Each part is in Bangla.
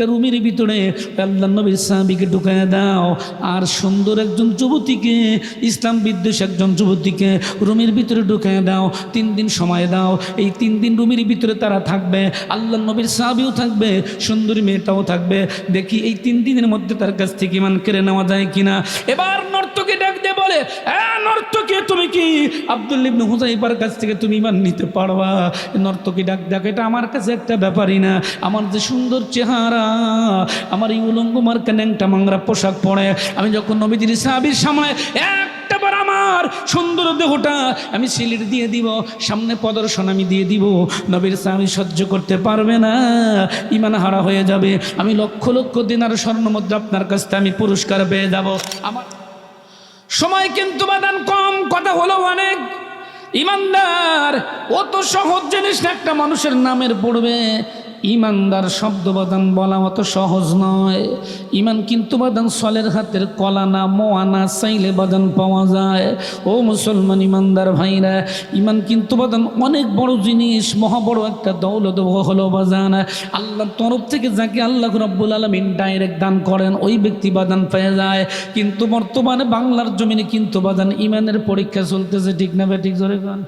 একটা রুমের ভিতরে আল্লাহ নবীর সাহাবিকে ঢুকায় দাও। আর সুন্দর একজন যুবতীকে, ইসলাম বিদ্বেষ একজন যুবতীকে রুমের ভিতরে ঢুকায় দাও। তিন দিন সময় দাও। এই তিন দিন রুমের ভিতরে তারা থাকবে, আল্লাহ নবীর সাহাবিও থাকবে, সুন্দরী মেয়েটাও থাকবে। দেখি এই তিন দিনের মধ্যে তার কাছ থেকে ইমান কেড়ে নেওয়া যায় কিনা। এবার নর্তকে বলে নর্তকে, তুমি কি? আব্দুল ইবনে হুজাইফার কাছ থেকে তুমি ইমান নিতে পারবা। নর্তকি ডাক ডাক এটা আমার কাছে একটা ব্যাপারই না। আমার যে সুন্দর চেহারা, আমার এই উলঙ্গ মার্কা ন্যাংটা মাংরা পোশাক পরে, আমি যখন নবীজির সাহাবির সামনে একটা বার আমার সুন্দর দেহটা আমি সিলিট দিয়ে দিব, সামনে প্রদর্শন আমি দিয়ে দিব, নবীর স্বামী সহ্য করতে পারবে না, ইমান হারা হয়ে যাবে। আমি লক্ষ লক্ষ দিনার স্বর্ণ মুদ্রা আপনার কাছ থেকে আমি পুরস্কার পেয়ে যাব। আমার সময় কিন্তু বাদান কম, কথা হলো অনেক। ইমানদার অত সহজ জিনিস একটা মানুষের নামের পড়বে। ইমানদার শব্দ বাদান বলা অত সহজ নয়। ইমান কিন্তু বাদান সলের হাতের কলা না মোয়ানা চাইলে বাদান পাওয়া যায়। ও মুসলমান ইমানদার ভাইরা, ইমান কিন্তু বাদান অনেক বড় জিনিস, মহা বড় একটা দৌলত হলো বাজান। আল্লাহর তরফ থেকে যাকে আল্লাহ রব্বুল আলমিন ডাইরেক্ট দান করেন, ওই ব্যক্তি বাদান পেয়ে যায়। কিন্তু বর্তমানে বাংলার জমিনে কিন্তু বাদান ইমানের পরীক্ষা চলতেছে, ঠিক না ঠিক গান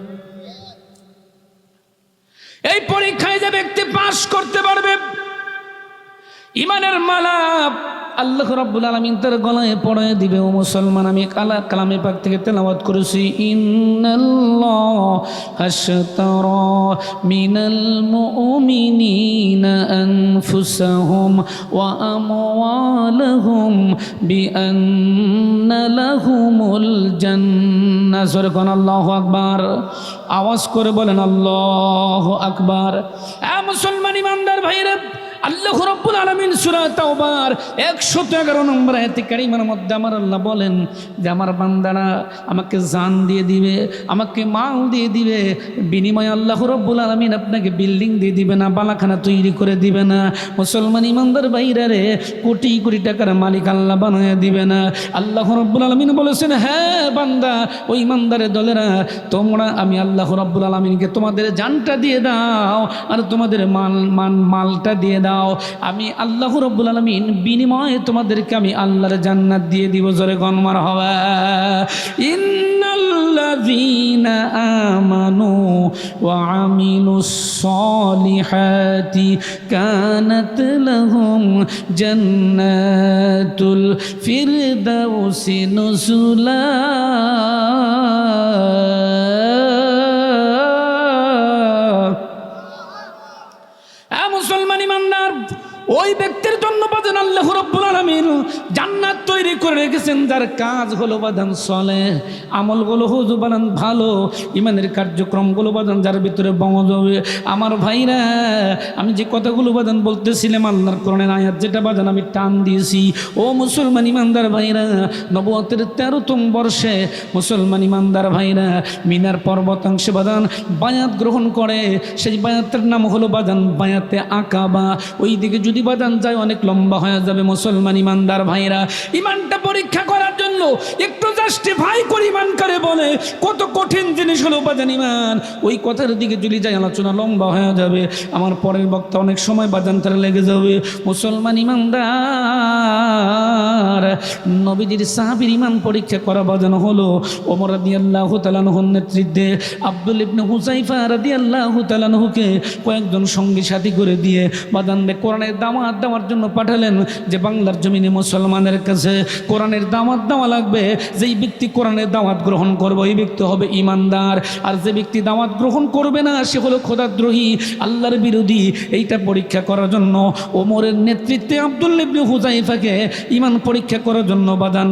এই পরীক্ষায় যে ব্যক্তি করতে পারবে। ইমানের মালা আল্লাহ রাব্বুল আলামিন তার গলায় পড়ে দিবে, ও মুসলমান, আমি কালা কালামে পাক থেকে তেলাওয়াত করেছি, ইন্নাল্লাহ হাশতারা মিনাল মুমিনিনা আনফুসাহুম ওয়া আমওয়ালাহুম বিআন্না লাহুমুল জান্নাহ। জোরে কোন আল্লাহু আকবার, আওয়াজ করে বলেন, আল্লাহু আকবার। এ মুসলমান ইমানদার ভাইরা, আল্লাহ রব্বুল আলমিন সুরা তাওবার একশত এগারো নম্বর আয়াতে কারিমার মধ্যে আমার আল্লাহ বলেন যে, আমার বান্দারা আমাকে জান দিয়ে দিবে, আমাকে মাল দিয়ে দিবে, বিনিময়ে আল্লাহ রব্বুল আলমিন আপনাকে বিল্ডিং দিয়ে দিবে না, বালাখানা তৈরি করে দিবে না। মুসলমান ইমানদার বাইরারে কোটি কোটি টাকার মালিক আল্লাহ বানিয়ে দিবে না। আল্লাহ রব্বুল আলমিন বলেছেন হ্যাঁ বান্দা, ওই ইমানদারের দলেরা, তোমরা, আমি আল্লাহ রব্বুল আলমিনকে তোমাদের জানটা দিয়ে দাও, আর তোমাদের মাল, মান, মালটা দিয়ে দাও। আমি আল্লাহ রব্বুল আলমিন বিনিময়ে তোমাদেরকে আমি আল্লাহর জান্নাত দিয়ে দিব, জোরে কানাত লাহুম জান্নাতুল ফিরদাউসি ওই ব্যক্তির জন্য বাজেন আল্লাহ রব্বুল আলমিন জান্নাত তৈরি করে রেখেছেন, যার কাজ হলো বাদান চলে আমলগুলো হুজু বানান ভালো, ইমানের কার্যক্রমগুলো বাদান যার ভিতরে বঙ্গ আমার ভাইরা, আমি যে কথাগুলো বাদান বলতেছিলাম, আল্লাহর কোরআনের আয়াত যেটা বাদান আমি টান দিয়েছি। ও মুসলমান ইমানদার ভাইরা নবতের তেরোতম বর্ষে মুসলমান ইমানদার ভাইরা, মিনার পর্বতাংশে বাদান বায়াত গ্রহণ করে। সেই বায়াতের নাম হলো বাদান বায়াতে আঁকাবা। ওই দিকে যদি বাদান যায়, অনেক লম্বা হয়ে যাবে মুসলমান ইমানদার ভাইরা। ইমানটা পরীক্ষা করার জন্য একটু জাস্টিফাই করে ইমান করে বলে, কত কঠিন জিনিস হলো বাদান ইমান। ওই কথার দিকে যদি যায়, আলোচনা লম্বা হয়ে যাবে। আমার পরের বক্তা অনেক সময় বাদান তারা লেগে যাবে। মুসলমান ইমানদার, নবীজির সাহাবির ইমান পরীক্ষা করা বাজানো হলো। ওমর রাদি আল্লাহ তালানহর নেতৃত্বে আব্দুল ইবনে হুসাইফা রাদি আল্লাহ তালানহুকে কয়েকজন সঙ্গী সাথী করে দিয়ে বাদানবে কোরআনের দামাত দেওয়ার জন্য পাঠালেন যে বাংলার জমিনে মুসলমানের কাছে কোরআনের দামাত দেওয়া লাগবে। যেই ব্যক্তি কোরআনের দাওয়াত গ্রহণ করবে, ওই ব্যক্তি হবে ইমানদার। আর যে ব্যক্তি দাওয়াত গ্রহণ করবে না, সে হলো খোদাদ্রোহী, আল্লাহর বিরোধী। এইটা পরীক্ষা করার জন্য ওমরের নেতৃত্বে আব্দুল ইবনে হুজাইফাকে ইমান পরীক্ষা করার জন্য বাদান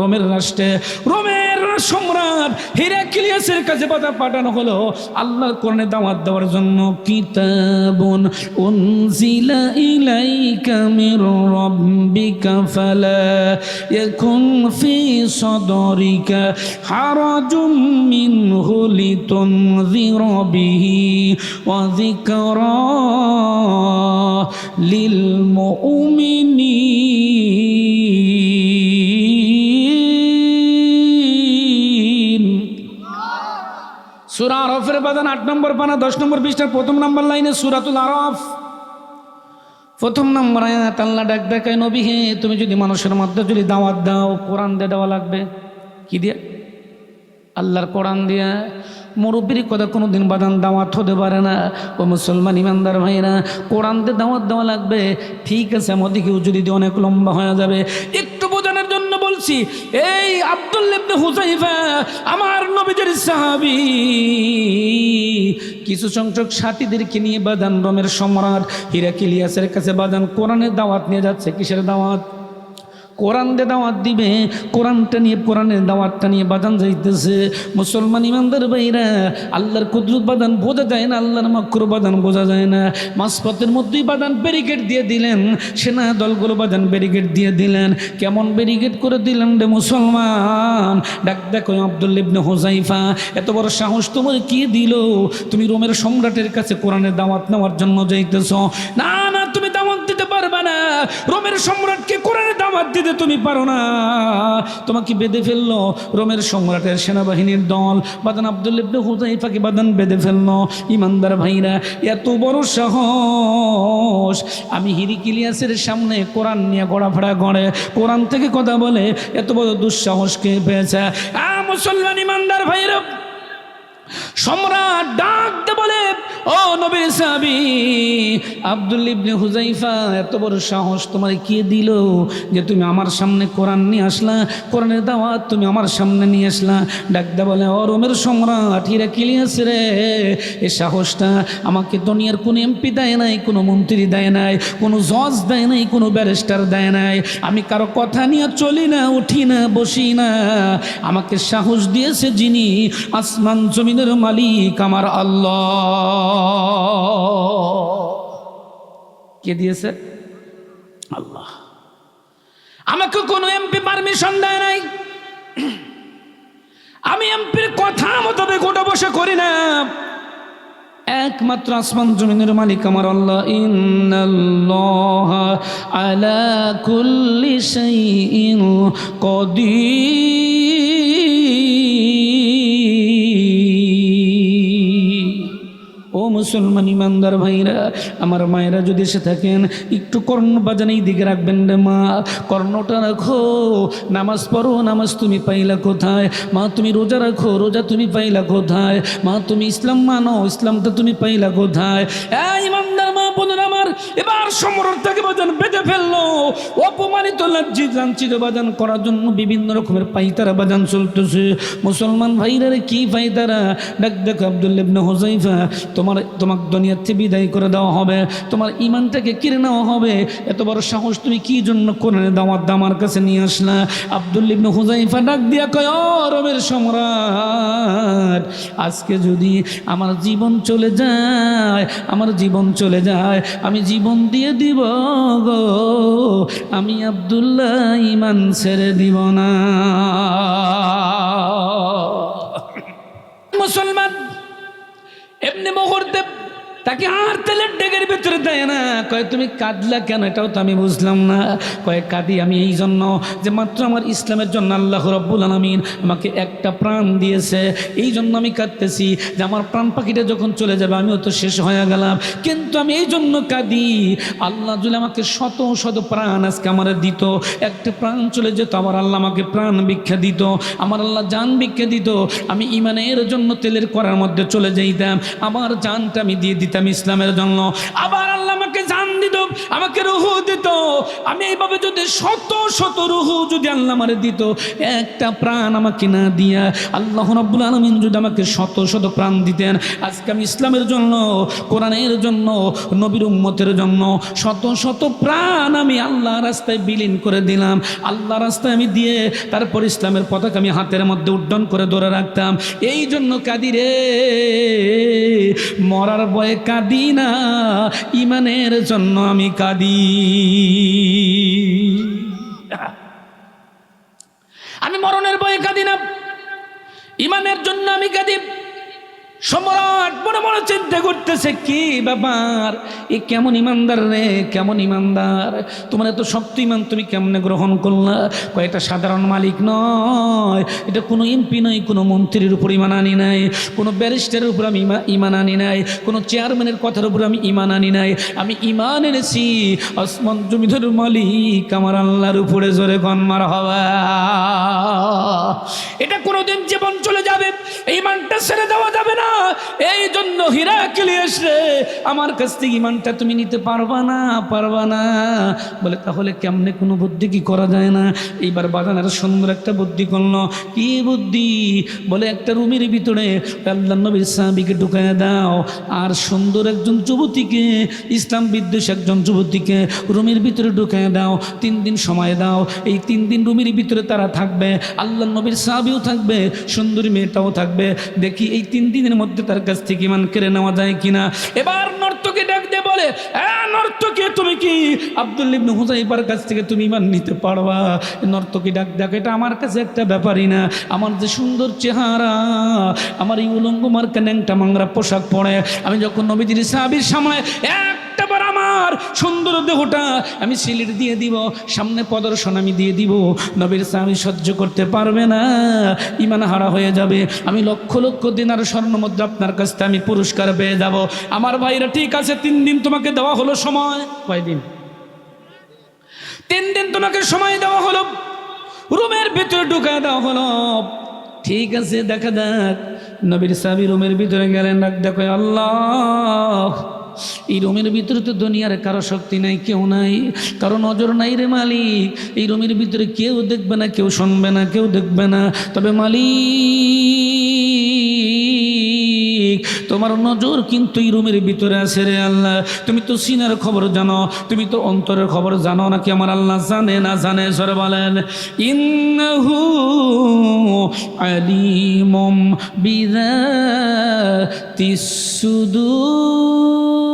রোমের রাষ্ট্রে। রোমের সম্রাট হিরাক্লিয়াসের কাছে বাধা পাঠানো হলো। আল্লাহর কোরআনে দাওয়াত দেওয়ার জন্য কিতাবুন উনজিলা ইলাইকা মির রাব্বিকা ফালা সাদরিকা হারাজুম মিনহু লিতুনযিরা বিহি ওয়া যিকরা লিল মুমিনিন সুরা আরফের বাদান আট নম্বর পানা দশ নম্বর পৃষ্ঠার প্রথম নম্বর লাইনে সুরাতুল আরফ প্রথম নম্বর আয়াত আল্লাহ ডাক দেখায়, নবী হে, তুমি যদি মানুষের মধ্যে যদি দাওয়াত দাও, কোরআন দিয়ে দেওয়া লাগবে। কি দিয়ে? আল্লাহর কোরআন দিয়া। মুরব্বীর কথা কোনো দিন বাদান দাওয়াত হতে পারে না। ও মুসলমান ইমানদার ভাইরা কোরআন দিয়ে দাওয়াত দেওয়া লাগবে। ঠিক আছে, আমাদের কেউ যদি অনেক লম্বা হয়ে যাবে, একটু বোঝানোর জন্য বলছি, এই আব্দুল্লিবনে হুসাইফা আমার নবীদের সাহাবি। কিছু সংখ্যক সাথীদেরকে নিয়ে বাদান রমের সম্রাট হিরাকিলিয়াসের কাছে বাদান কোরআনের দাওয়াত নিয়ে যাচ্ছে। কিসের দাওয়াত? কোরআন দিয়ে দাওয়াত দিবে, কোরআনটা নিয়ে, কোরআনের দাওয়াতটা নিয়ে বাদান যাইতেছে। মুসলমান ইমানদার ভাইরা, আল্লাহর কুদরত বাদান বোঝা যায় না, আল্লাহর মক্কর বাদান বোঝা যায় না। মাঝপথের মধ্যেই বাদান ব্যারিকেড দিয়ে দিলেন, সেনা দলগুলো বাদান ব্যারিকেড দিয়ে দিলেন। কেমন ব্যারিকেড করে দিলেন রে মুসলমান? ডাক দেখো আব্দুল ইবনে হোজাইফা এত বড় সাহস তোমার কি দিল? তুমি রোমের সম্রাটের কাছে কোরআনের দাওয়াত নেওয়ার জন্য যাইতেছ। না না, তুমি দাওয়াত দিতে পারবে না। রোমের সম্রাটকে কোরআনের দাওয়াত দিতে তুমি পারো না। তোমাকে বেঁধে ফেলল রোমের সম্রাটের সেনাবাহিনীর দল। বাদান আব্দুল ইবনে হুজাইফাকে বাদান বেঁধে ফেলল। ইমানদার ভাইরা, এত বড় সাহস। আমি হিরিকিলিয়াসের সামনে কোরআন নিয়ে গড়াফাড়া গড়ে কোরআন থেকে কথা বলে এত বড় দুঃসাহস কে পেয়েছে? মুসলমান ইমানদার ভাইরা সম্রাট ডাকতে বলে, ও নবীর সাহাবী, আব্দুল ইবনে হুজাইফা এত বড় সাহস তোমার কে দিল যে তুমি আমার সামনে কোরআন নিয়ে আসলা? কোরআনের দাওয়াত তুমি আমার সামনে নিয়ে আসলা? বলে, ও রোমের সম্রাট, হিরা কিলিয়াস রে? এ সাহসটা আমাকে দুনিয়ার কোনো এমপি দেয় নাই, কোনো মন্ত্রী দেয় নাই, কোনো জজ দেয় নাই, কোনো ব্যারিস্টার দেয় নাই। আমি কারও কথা নিয়ে চলি না, উঠি না, বসি না। আমাকে সাহস দিয়েছে যিনি আসমান জমিনের মালিক আমার আল্লাহ। কে দিয়েছে? আল্লাহ। আমাকে কোনো এমপি পারমিশন দেয় নাই। আমি এমপির কথা মোতাবেক ওটা বসে করি না। একমাত্র আসমান জমিনের মালিক আমার আল্লাহ। ইন্নাল্লাহ আলা কুল্লি শাইইন কদির। মুসলমান ইমানদার ভাইরা, আমার মায়েরা যদি এসে থাকেন, একটু কর্ণ বাজানেই দিকে রাখবেন রে মা। কর্ণটা রাখো, নামাজ পড়ো, নামাজ তুমি পাইলা কোথায়? মা, তুমি রোজা রাখো, রোজা তুমি পাইলা কোথায়? মা, তুমি ইসলাম মানো, ইসলামটা তুমি পাইলা কোথায়? ইমানদার মা বোনের আমার, এবার সম্রাটটাকে বাজান বেঁধে ফেলল। অপমানিত লাজ্জিত লাঞ্ছিত বাজান করার জন্য বিভিন্ন রকমের পাইতারা বাজান চলতেছে। মুসলমান ভাইরা কি পাইতারা? ডাক দেখ আবদুল্লিবনে হোজাইফা তোমার তোমাকে দুনিয়ার থেকে বিদায় করে দেওয়া হবে, তোমার ইমানটাকে কিনে নেওয়া হবে। এত বড় সাহস তুমি কি জন্য কোরআনে দাওয়াত আমার কাছে নিয়ে আসলা? আবদুল্লিবনে হুজাইফা ডাক দিয়া কয় রবের সম্রাট, আজকে যদি আমার জীবন চলে যায়, আমার জীবন চলে যায়, আমি জীবন দিয়ে দিব গো, আমি আবদুল্লাহ ইমান ছেড়ে দিব না। মুসলমান মুহূর্তে তাকে আর তেলের ডেগের ভেতরে দেয় না। কয়, তুমি কাঁদলা কেন? এটাও তো আমি বুঝলাম না। কয়, কাঁদি আমি এই জন্য যে মাত্র আমার ইসলামের জন্য আল্লাহ রব্বুল আলমিন আমাকে একটা প্রাণ দিয়েছে। এই জন্য আমি কাঁদতেছি যে আমার প্রাণ পাখিটা যখন চলে যাবে, আমিও তো শেষ হয়ে গেলাম। কিন্তু আমি এই জন্য কাঁদি। আল্লাহ যদি আমাকে শত শত প্রাণ আজকে আমার দিত, একটা প্রাণ চলে যেত আবার আল্লাহ আমাকে প্রাণ ভিক্ষা দিত, আমার আল্লাহ জান ভিক্ষা দিত। আমি ইমানের জন্য তেলের করার মধ্যে চলে যাইতাম। আমার জানটা আমি দিয়ে দিতাম। ইসলামের জন্য। আবার আল্লাহ আমাকে জান দিত, আমাকে রুহু দিত। আমি এইভাবে যদি শত শত রুহু যদি আল্লাহ আমারে দিত, একটা প্রাণ আমাকে না দিয়া আল্লাহ রব্বুল আলমিন যদি আমাকে শত শত প্রাণ দিতেন, আজকে আমি ইসলামের জন্য, কোরআনের জন্য, নবীর উম্মতের জন্য শত শত প্রাণ আমি আল্লাহ রাস্তায় বিলীন করে দিলাম। আল্লাহ রাস্তায় আমি দিয়ে তারপর ইসলামের পতাকা আমি হাতের মধ্যে উড্ডন করে ধরে রাখতাম। এই জন্য কাদিরে, মরার বয়ে কাঁদি না, ইমানের জন্য আমি কাঁদি। আমি মরণের বয়ে কাঁদি না, ইমানের জন্য আমি কাঁদি। সম্রাট মনে মনে চিন্তা করতেছে, কি ব্যাপার? এ কেমন ইমানদার রে, কেমন ইমানদার? তোমার এত শক্ত ইমান তুমি কেমনে গ্রহণ করলা? কয়েকটা সাধারণ মালিক নয়। এটা কোনো এমপি নয়, কোনো মন্ত্রীর উপর ইমান আনি নাই। কোনো ব্যারিস্টারের উপর আমি ইমা- ইমান আনি নাই। কোনো চেয়ারম্যানের কথার উপর আমি ইমান আনি নাই। আমি ইমান এনেছি। আসমান জমিধর মালিক আমার আল্লাহর উপরে জোরে কন্মার হওয়া। এটা কোনোদিন জীবন চলে যাবে। ইমানটা ছেড়ে দেওয়া যাবে না। এই জন্য হীরা কেলে এসে আমার কাছ থেকে ইমানটা তুমি নিতে পারবা না পারবা না। বলে, তাহলে কেমনে কোনো বুদ্ধি কি করা যায় না? এইবার বাগানের সুন্দর একটা বুদ্ধি করল। কি বুদ্ধি? বলে, একটা রুমের ভিতরে আল্লাহ নবীর সাহাবিকে ঢুকায় দাও। আর সুন্দর একজন যুবতীকে, ইসলাম বিদ্বেষ একজন যুবতীকে রুমের ভিতরে ঢুকায় দাও। তিন দিন সময় দাও। এই তিন দিন রুমের ভিতরে তারা থাকবে। আল্লাহ নবীর সাহাবিও থাকবে, সুন্দরী মেয়েটাও থাকবে। দেখি এই তিন দিনের মধ্যে তার কাছ থেকে ইমান কেড়ে নেওয়া যায় কিনা। এবার নর্তকে ডাক দিয়ে বলে নর্তকে, তুমি কি? আব্দুল ইবনে হুজাইফার কাছ থেকে তুমি ইমান নিতে পারবা? নর্তকি ডাক ডাক এটা আমার কাছে একটা ব্যাপারই না। আমার যে সুন্দর চেহারা, আমার এই উলঙ্গ মার্কা ন্যাংটা মাংরা পোশাক পরে, আমি যখন নবীজির সাহাবির সামনে একটা বার আমার সুন্দর দেহটা আমি সিলিট দিয়ে দিব, সামনে প্রদর্শন আমি দিয়ে দিব। নবীর স্বামী সহ্য করতে পারবে না ইমান হারা হয়ে যাবে। আমি লক্ষ লক্ষ দিনার স্বর্ণ মধ্যে আপনার কাছ থেকে আমি পুরস্কার পেয়ে যাব। আমার ভাইরা ঠিক আছে, তিন দিন তোমাকে দেওয়া হলো সময়। কয়দিন তিন দিন তোমাকে সময় দেওয়া হলো। রুমের ভিতরে ঢুকা দেওয়া হলো। ঠিক আছে, দেখা যাক। নবীর সাবি রুমের ভিতরে গেলেন দেখো, আল্লাহ। এই রুমের ভিতরে তো দুনিয়ার কারও শক্তি নাই, কেউ নাই, কারও নজর নাই রে মালিক। এই রুমের ভিতরে কেউ দেখবে না, কেউ শুনবে না, কেউ দেখবে না। তবে মালিক তোমার নজর কিন্তু এই রুমের ভিতরে আছে রে আল্লাহ। তুমি তো সিনার খবর জানো, তুমি তো অন্তরের খবর জানো নাকি আমার আল্লাহ জানে না জানে? সর বলেন, ইন্নাহু আলিমুম বিযাতিস সুদূর।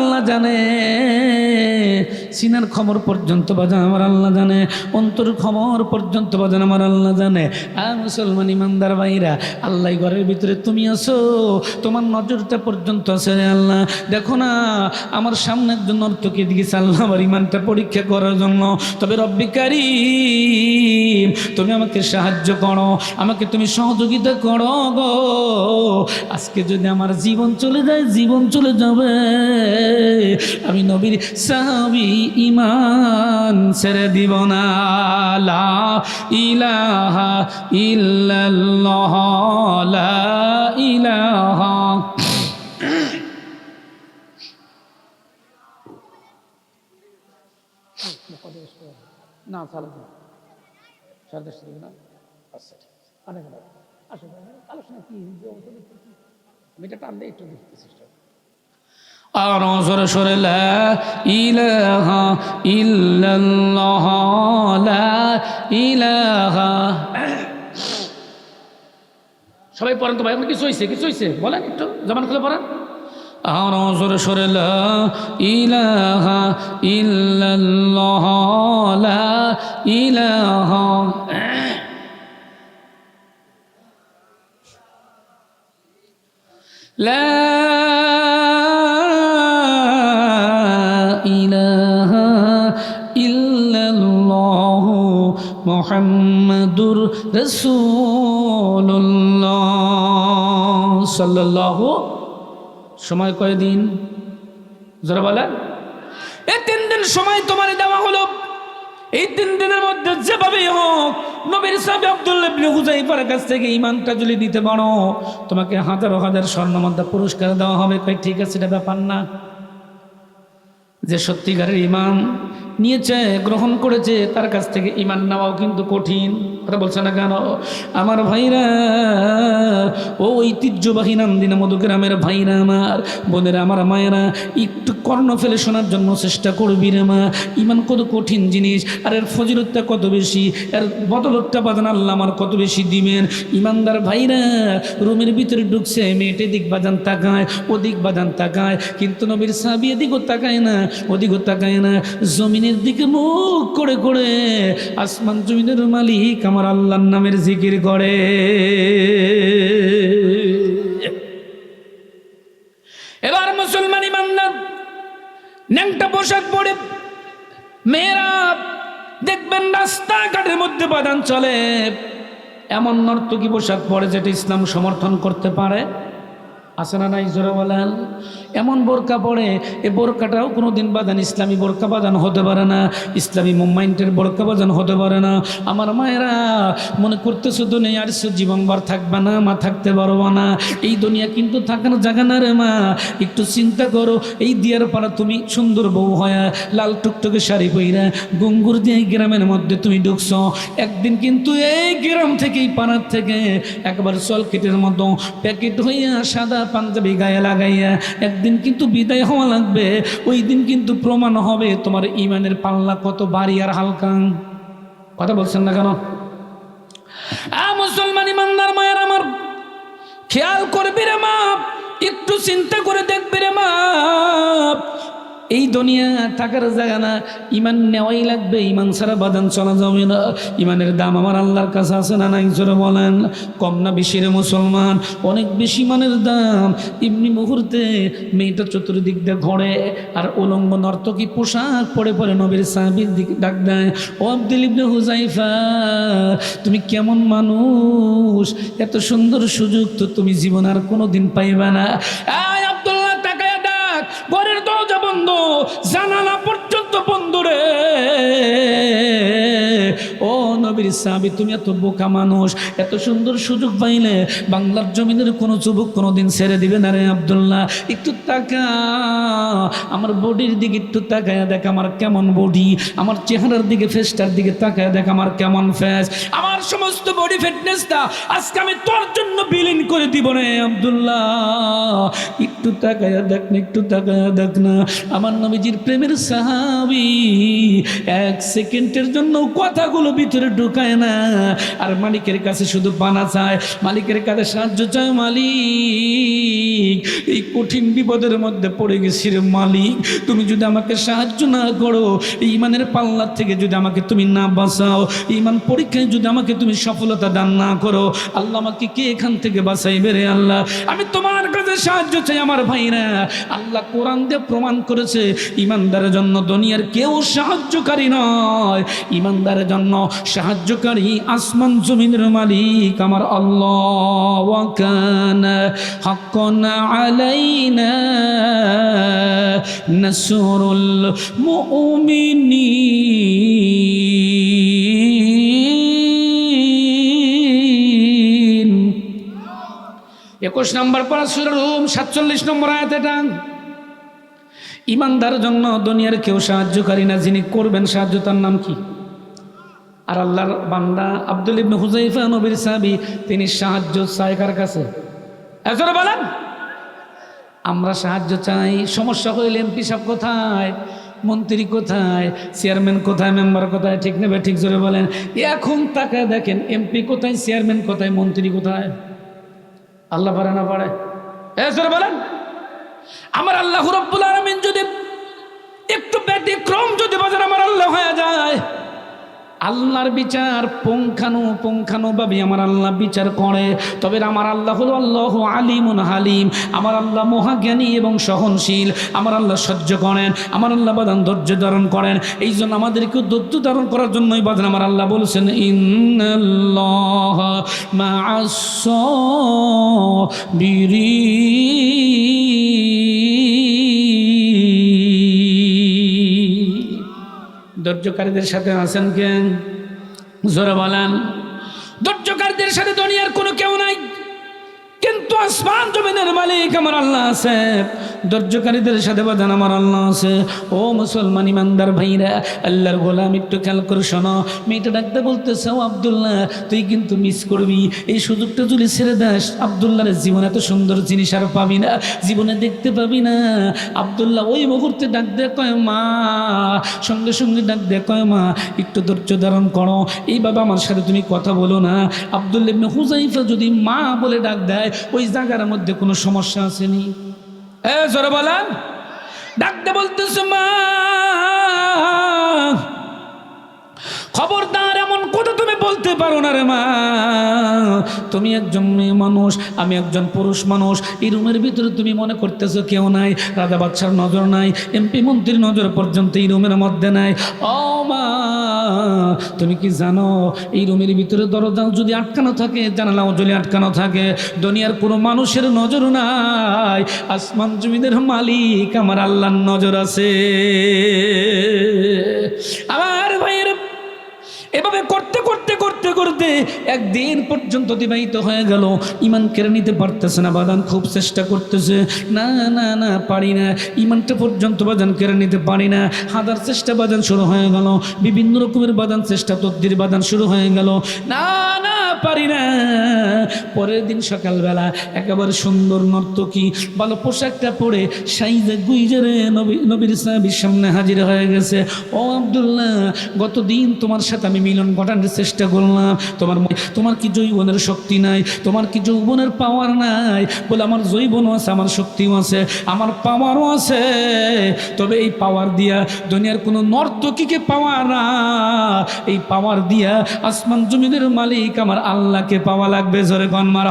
আল্লাহ জানে। সিনার খবর পর্যন্ত বাজান আমার আল্লাহ জানে, অন্তর খবর পর্যন্ত বাজান আমার আল্লাহ জানে। আর মুসলমান ইমানদার ভাইরা আল্লাহ ঘরের ভিতরে তুমি আছো, তোমার নজরটা পর্যন্ত আছে আল্লাহ। দেখো না, আমার সামনে একজন নর্তকে দিয়েছে আল্লাহ আমার ইমানটা পরীক্ষা করার জন্য। তবে রব্বিকারী তুমি আমাকে সাহায্য করো, আমাকে তুমি সহযোগিতা করো গো। আজকে যদি আমার জীবন চলে যায়, জীবন চলে যাবে। আমি নবীর সাহাবি ইমান ছেড়ে দিব না। লা ইলাহা ইল্লাল্লাহ, লা ইলাহা। না আলোচনা কি? আমি এটা টানলে একটু দেখতে চেষ্টা। আর সরে সরে লা ইলাহা ইল্লাল্লাহ, লা ইলাহা। সবাই পড়েন তো ভাই কিছু হয়েছে কিছু হয়েছে বলেন একটু জমান খুলে পড়েন। আর সরে সরে লা ইলাহা ইল্লাল্লাহ, লা ইলাহা। لا মোহাম্মদুর রসুল্লাহ সাল্লাহ সময় কয়দিন যারা বলেন। এই তিন দিন সময় তোমার দেওয়া হলো। এই তিন দিনের মধ্যে যেভাবেই হোক, নবীর সাহেব আবদুল্লাবনে হুজাইফার কাছ থেকে ইমানটা যদি দিতে পারো। তোমাকে হাজারো হাজার স্বর্ণমদ্দা পুরস্কার দেওয়া হবে। কয়, ঠিক আছে, এটা ব্যাপার না। যে সত্যিকারের ইমাম নিয়েছে, গ্রহণ করেছে, তার কাছ থেকে ইমান নেওয়াও কিন্তু কঠিন। কথা বলছে না কেন? আমার ভাইরা, ও ঐতিহ্যবাহী নান্দিনা মধুগ্রামের ভাইরা আমার, বোনেরা আমার মায়েরা, একটু কর্ণ ফেলে শোনার জন্য চেষ্টা করবি রে মা। ইমান কত কঠিন জিনিস, আর এর ফজিলতটা কত বেশি, এর বদলতটা বাজান আল্লাহ আমার কত বেশি দিবেন। ইমানদার ভাইরা, রুমের ভিতরে ঢুকছে, মেয়েটে দিক বাজান তাকায়, ওদিক বাজান তাকায়, কিন্তু নবীর সাবি এদিকও তাকায় না, ওদিকও তাকায় না। জমিনের দিকে মুখ করে করে আসমান জমিনের মালিক আমার আল্লাহর নামের জিকির করে। এবার মুসলমান ইমানদার, ন্যাংটা পোশাক পরে মেয়েরা দেখবেন রাস্তাঘাটের মধ্যে বাদান চলে। এমন নর্তকী পোশাক পরে যেটা ইসলাম সমর্থন করতে পারে। আছে না নাই জোরে বলেন এমন বোরকা পড়ে, এ বোরকাটাও কোনো দিন বাজান ইসলামী বোরকা বাজান হতে পারে না, ইসলামী মুভমেন্টের বোরকা বাজান হতে পারে না। আমার মায়েরা মনে করতেছো দুনিয়া আর সে জীবনবার থাকবে না, মা থাকতে পারব না। এই দুনিয়া কিন্তু থাকার জায়গা না রে মা, একটু চিন্তা করো, এই দিয়ার পাড়া তুমি সুন্দর বউ হয়, লাল টুকটুকে শাড়ি পইরা গঙ্গুর দিয়ে গ্রামের মধ্যে তুমি ঢুকছো। একদিন কিন্তু এই গ্রাম থেকে এই পাড়ার থেকে, একবার সলকেটের মতো প্যাকেট হইয়া সাদা পাঞ্জাবি গায়ে লাগাইয়া একদিন কিন্তু বিদায় হওয়া লাগবে, ওই দিন কিন্তু প্রমাণ হবে তোমার ইমানের পাল্লা কত বাড়ি আর হালকা। কথা বলছেন না কেন? মুসলমান ইমানদার মায়ের আমার, খেয়াল করবি রে মা, একটু চিন্তা করে দেখবি রে মা। এই দুনিয়া থাকার জায়গা না। ইমান নেওয়াই লাগবে, ইমান ছাড়া বাদান চলা যাবে না। ইমানের দাম আমার আল্লাহর কাছে আছে না নাই, জোরে বলেন। কম না বেশি রে মুসলমান, অনেক বেশি মানের দাম। এমনি মুহূর্তে মেয়েটা চতুর্দিক দিয়ে ঘরে, আর উলঙ্গ নর্তকী পোশাক পরে পরে নবীর সাহাবির দিকে ডাক দেয়, ও আব্দুল ইবনে হুজাইফা তুমি কেমন মানুষ? এত সুন্দর সুযোগ তো তুমি জীবন আর কোনোদিন পাইবে না আয় আব্দুল্লাহ তাকায় ডাক ঘরের দরজা বন্ধ জানালা নবীর সাহাবি তুমি এত বোকা মানুষ, এত সুন্দর সুযোগ পাইলে বাংলার জমিনের কোনো যুবক কোনোদিন ছেড়ে দিবে না রে আব্দুল্লাহ। একটু তাকা আমার বডির দিকে একটু তাকায় দেখ আমার কেমন বডি, আমার চেহারার দিকে ফেসটার দিকে তাকায় দেখ আমার কেমন ফেস আমার সমস্ত বডি ফিটনেসটা আজকে আমি তোর জন্য বিলীন করে দিব রে আব্দুল্লাহ। একটু তাকায় দেখ না, একটু তাকায় দেখ না। আমার নবীজির প্রেমের সাহাবি এক সেকেন্ডের জন্য কথাগুলো ভিতরে ঢুকায় না। আর মালিকের কাছে শুধু পানা চায়, মালিকের কাছে সাহায্য চায় মালিক। এই কঠিন বিপদের মধ্যে পড়ে গেছি রে মালিক। তুমি যদি আমাকে সাহায্য না করো, ইমানের পাল্লার থেকে যদি আমাকে তুমি না বাঁচাও, ইমান পরীক্ষায় যদি আমাকে তুমি সফলতা দান না করো, আল্লাহ আমাকে কে এখান থেকে বাঁচাইবে রে আল্লাহ? আমি তোমার কাছে সাহায্য চাই আমার ভাইরা। আল্লাহ কোরআন দিয়ে প্রমাণ করেছে, ইমানদারের জন্য দুনিয়ার কেউ সাহায্যকারী নয়। ইমানদারের জন্য সাহায্যকারী আসমান জমিনের মালিক আমার আল্লাহ আলাইনা নাসরুল মুমিনিন। একুশ নম্বর পড়া সুরের সাতচল্লিশ নম্বর আয়াতে টান ইমানদার জন্য দুনিয়ার কেউ সাহায্যকারী না, যিনি করবেন সাহায্য, তার নাম কি? আর আল্লাহর বান্দা আব্দুল ইবনে হুজাইফা নবীর সাহাবি, তিনি সাহায্য চায় কার কাছে? একজনে বলেন। আমরা সাহায্য চাই, সমস্যা হইলে এমপি সাহেব কোথায়? মন্ত্রী কোথায়? চেয়ারম্যান কোথায়? মেম্বার কোথায়? ঠিক নেবে, ঠিক জোরে বলেন। এখন তাকে দেখেন, এমপি কোথায়, চেয়ারম্যান কোথায়, মন্ত্রী কোথায়? আল্লাহ পারে না পারে? এ বলেন। আমার আল্লাহ রব্বুল আলমিন যদি একটু ব্যতিক্রম যদি বাজার আমার আল্লাহ হয়ে যায় আল্লাহর বিচার পুঙ্খানু পুঙ্খানু ভাবে আমার আল্লাহ বিচার করে। তবে আমার আল্লাহ হলো আল্লাহ আলিমুন হালিম। আমার আল্লাহ মহাজ্ঞানী এবং সহনশীল। আমার আল্লাহ সহ্য করেন। আমার আল্লাহ বাদান ধৈর্য ধারণ করেন। এই জন্য আমাদেরকে ধৈর্য ধারণ করার জন্যই বাদান আমার আল্লাহ বলছেন, ইন্নাল্লাহ মা'আস সাবিরিন। ধৈর্যকারীদের সাথে আছেন কেন জোরে বলেন। ধৈর্যকারীদের সাথে দুনিয়ার কোনো কেউ নাই। কিন্তু আসমান জমিনের মালিক আমার আল্লাহ আছে। ধৈর্যকারীদের সাথে বাজান আমার আল্লাহ আছে। ও মুসলমান ইমানদার ভাইরা, আল্লাহর গোলাম, একটু খেয়াল করে শোনো। মেয়েটা ডাকতে বলতেছে, ও আবদুল্লাহ, তুই কিন্তু মিস করবি। এই সুযোগটা যদি ছেড়ে দাস, আবদুল্লাহর জীবন এত সুন্দর জিনিস আর পাবি না, জীবনে দেখতে পাবি না। আবদুল্লাহ ওই মুহূর্তে ডাক দে কয় মা? সঙ্গে সঙ্গে ডাক দে কয় মা, একটু ধৈর্য ধারণ করো। এই বাবা আমার সাথে তুমি কথা বলো না। আবদুল্লাহ হুজাইফা যদি মা বলে ডাক দেয় ওই জায়গার মধ্যে কোনো সমস্যা আসেনি? জোরে বলেন। ডাকতে বলতেছে, মা, খবরদার, এমন কথা তুমি বলতে পারো না রে মা। তুমি একজন মেয়ে মানুষ, আমি একজন পুরুষ মানুষ, এই রুমের ভিতরে তুমি মনে করতেছো কেউ নাই, রাজা বাচ্চার নজর নাই, এমপি মন্ত্রীর নজর পর্যন্ত এই রুমের মধ্যে নাই। ও মা তুমি কি জানো, এই রুমের ভিতরে দরজা যদি আটকানো থাকে, জানালাও যদি আটকানো থাকে, দুনিয়ার কোনো মানুষের নজর নাই, আসমান জমিদের মালিক আমার আল্লাহর নজর আছে। আর ভাইয়ের, এভাবে করতে করতে করতে করতে একদিন পর্যন্ত অতিবাহিত হয়ে গেল। ইমান কেড়ে নিতে পারতেছে না, বাদান খুব চেষ্টা করতেছে। না না না, পারি না। ইমানটা পর্যন্ত বাদান কেড়ে নিতে পারি না। হাদার চেষ্টা বাদান শুরু হয়ে গেল। বিভিন্ন রকমের বাদান চেষ্টা তদ্দির বাদান শুরু হয়ে গেল। না না, পারি না। পরের দিন সকালবেলা একেবারে সুন্দর নর্তকী ভালো পোশাকটা পরে সাইজে গুইজারে নবী, নবীর সাহাবির সামনে হাজির হয়ে গেছে। ও আবদুল্লাহ, গতদিন তোমার সাথে আমি মিলন ঘটানোর চেষ্টা করলাম। তোমার তোমার কি যৌবনের শক্তি নাই? তোমার কি যৌবনের পাওয়ার নাই? বলে, আমার যৌবনও আছে, আমার শক্তিও আছে, আমার পাওয়ারও আছে। তবে এই পাওয়ার দিয়া দুনিয়ার কোনো নর্তকীকে পাওয়া না। এই পাওয়ার দিয়া আসমান জমিনের মালিক আমার আল্লাহকে পাওয়া লাগবে, জোরে বলুন মার